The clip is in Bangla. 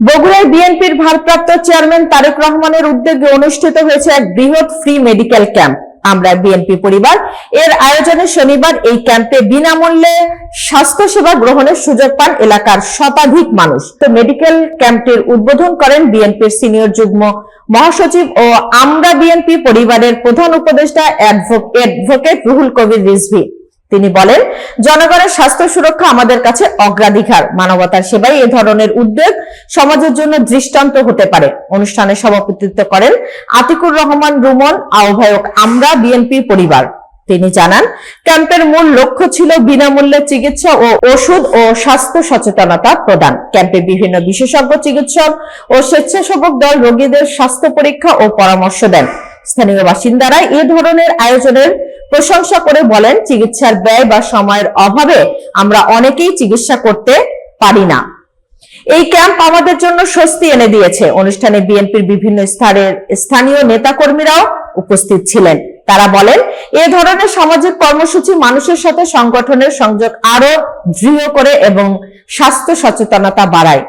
বগুড়ায় বিএনপির ভারপ্রাপ্ত চেয়ারম্যান তারেক রহমানের উদ্যোগে অনুষ্ঠিত হয়েছে এক বৃহৎ ফ্রি মেডিকেল ক্যাম্প। আমরা বিএনপি পরিবার। এর আয়োজনে শনিবার এই ক্যাম্পে বিনামূল্যে স্বাস্থ্য সেবা গ্রহণের সুযোগ পান এলাকার শতাধিক মানুষ। তো মেডিকেল ক্যাম্পটির উদ্বোধন করেন বিএনপির সিনিয়র যুগ্ম মহাসচিব ও আমরা বিএনপি পরিবারের প্রধান উপদেষ্টা অ্যাডভোকেট রুহুল কবির রিজভী। তিনি বলেন, জনগণের স্বাস্থ্য সুরক্ষা আমাদের কাছে অগ্রাধিকার। মানবতার সেবায় এ ধরনের উদ্যোগ সমাজের জন্য দৃষ্টান্ত হতে পারে। অনুষ্ঠানে সভাপতিত্ব করেন আতিকুর রহমান রুমন, আহ্বায়ক আমরা বিএনপি পরিবার। তিনি জানান, ক্যাম্পের মূল লক্ষ্য ছিল বিনামূল্যে চিকিৎসা ও ওষুধ ও স্বাস্থ্য সচেতনতা প্রদান। ক্যাম্পে বিভিন্ন বিশেষজ্ঞ চিকিৎসক ও স্বেচ্ছাসেবক দল রোগীদের স্বাস্থ্য পরীক্ষা ও পরামর্শ দেন। স্থানীয় বাসিন্দারা এ ধরনের আয়োজনের প্রশংসা করে বলেন, চিকিৎসার ব্যয় বা সময়ের অভাবে আমরা অনেকেই চিকিৎসা করতে পারি না। এই ক্যাম্প আমাদের জন্য স্বস্তি এনে দিয়েছে। অনুষ্ঠানে বিএনপির বিভিন্ন স্তরের স্থানীয় নেতাকর্মীরাও উপস্থিত ছিলেন। তারা বলেন, এ ধরনের সামাজিক কর্মসূচি মানুষের সাথে সংগঠনের সংযোগ আরও দৃঢ় করে এবং স্বাস্থ্য সচেতনতা বাড়ায়।